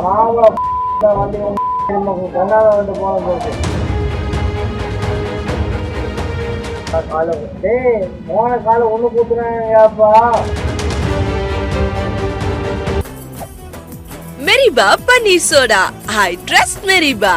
ஆமா வண்டி நமக்கு கொண்டாட வந்து போன போகுது காலை டேய் போன காலை ஒன்று கூத்துறாங்கப்பா மெரிபா பன்னீர் சோடா. I trust மெரிபா.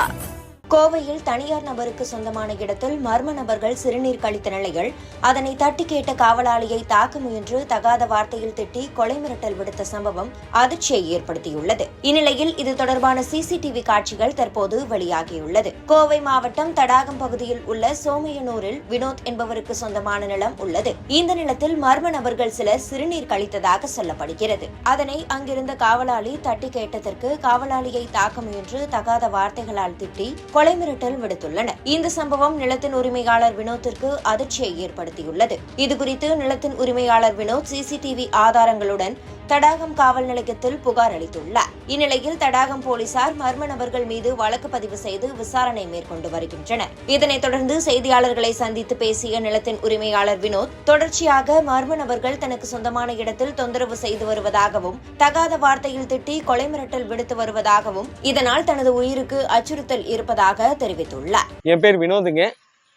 கோவையில் தனியார் நபருக்கு சொந்தமான இடத்தில் மர்ம நபர்கள் சிறுநீர் கழித்த நிலையில் அதனை தட்டி கேட்ட காவலாளியை தாக்க முயன்று தகாத வார்த்தையில் திட்டி கொலை மிரட்டல் விடுத்த சம்பவம் அதிர்ச்சியை ஏற்படுத்தியுள்ளது. இந்நிலையில் இது தொடர்பான சிசிடிவி காட்சிகள் தற்போது வெளியாகியுள்ளது. கோவை மாவட்டம் தடாகம் பகுதியில் உள்ள சோமையனூரில் வினோத் என்பவருக்கு சொந்தமான நிலம் உள்ளது. இந்த நிலத்தில் மர்ம நபர்கள் சிலர் சிறுநீர் கழித்ததாக சொல்லப்படுகிறது. அதனை அங்கிருந்த காவலாளி தட்டி கேட்டதற்கு காவலாளியை தாக்க முயன்று தகாத வார்த்தைகளால் திட்டி கொலை மிரட்டல் விடுத்துள்ளனர் இந்த சம்பவம் நிலத்தின் உரிமையாளர் வினோத்திற்கு அதிர்ச்சியை ஏற்படுத்தியுள்ளது. இதுகுறித்து நிலத்தின் உரிமையாளர் வினோத் சிசிடிவி ஆதாரங்களுடன் தடாகம் காவல் நிலையத்தில் புகார் அளித்துள்ளார். இந்நிலையில் தடாகம் போலீசார் மர்ம நபர்கள் மீது வழக்கு பதிவு செய்து விசாரணை மேற்கொண்டு வருகின்றனர். இதனைத் தொடர்ந்து செய்தியாளர்களை சந்தித்து பேசிய நிலத்தின் உரிமையாளர் வினோத் தொடர்ச்சியாக மர்ம நபர்கள் தனக்கு சொந்தமான இடத்தில் தொந்தரவு செய்து வருவதாகவும் தகாத வார்த்தையில் திட்டி கொலை மிரட்டல் விடுத்து வருவதாகவும் இதனால் தனது உயிருக்கு அச்சுறுத்தல் இருப்பதாக தெரிவித்துள்ளார். என் பேர் வினோதுங்க.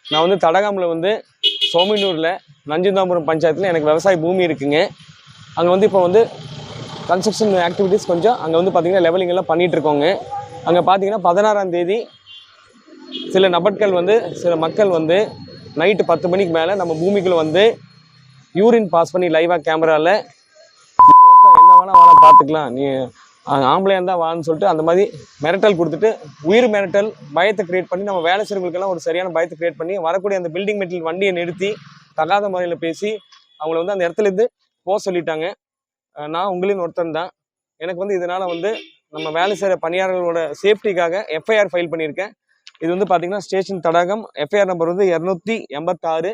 நான் வந்து தடகாமில் வந்து சோமினூரில் நஞ்சுந்தாபுரம் பஞ்சாயத்தில் எனக்கு விவசாய பூமி இருக்குங்க. அங்கே வந்து இப்போ வந்து கன்ஸ்ட்ரக்ஷன் ஆக்டிவிட்டீஸ் கொஞ்சம் அங்கே வந்து பார்த்திங்கன்னா லெவலிங் எல்லாம் பண்ணிகிட்ருக்கோங்க அங்கே பார்த்தீங்கன்னா பதினாறாம் தேதி சில நபர்கள் வந்து சில மக்கள் வந்து நைட்டு பத்து மணிக்கு மேலே நம்ம பூமிக்குள்ளே வந்து யூரின் பாஸ் பண்ணி லைவாக கேமராவில் என்ன வேணால் வேணால் பார்த்துக்கலாம் நீ ஆம்பளையாக இருந்தால் வான்னு சொல்லிட்டு அந்த மாதிரி மிரட்டல் கொடுத்துட்டு உயிர் மிரட்டல் பயத்தை கிரியேட் பண்ணி நம்ம வேலை செய்கிறவங்களுக்கெல்லாம் ஒரு சரியான பயத்தை கிரியேட் பண்ணி வரக்கூடிய அந்த பில்டிங் மெட்டீரியல் வண்டியை நிறுத்தி தகாத முறையில் பேசி அவங்கள வந்து அந்த இடத்துல இருந்து போக சொல்லிட்டாங்க. நான் உங்களின் ஒருத்தன் தான். எனக்கு வந்து இதனால் வந்து நம்ம வேலை செய்கிற பணியாளர்களோட சேஃப்டிக்காக எஃப்ஐஆர் ஃபைல் பண்ணியிருக்கேன். இது வந்து பார்த்தீங்கன்னா ஸ்டேஷன் தடாகம். எஃப்ஐஆர் நம்பர் வந்து இரநூத்தி எண்பத்தாறு.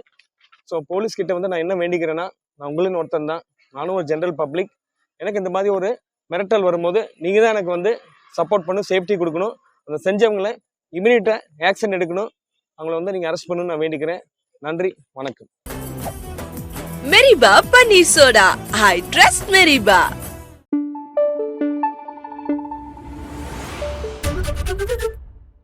ஸோ போலீஸ்கிட்ட வந்து நான் என்ன வேண்டிக்கிறேன்னா நான் உங்களின் ஒருத்தன் தான். நானும் ஒரு ஜென்ரல் பப்ளிக். எனக்கு இந்த மாதிரி ஒரு மிரட்டல் வரும்போது நீங்கள் தான் எனக்கு வந்து சப்போர்ட் பண்ணணும் சேஃப்டி கொடுக்கணும். அந்த செஞ்சவங்களை இமீடியட்டாக ஆக்ஷன் எடுக்கணும். அவங்கள வந்து நீங்கள் அரெஸ்ட் பண்ணணும்னு நான் வேண்டிக்கிறேன். நன்றி. வணக்கம். மெரிபா பன்னீர் சோடா ஐ ட்ரஸ்ட் மெரிபா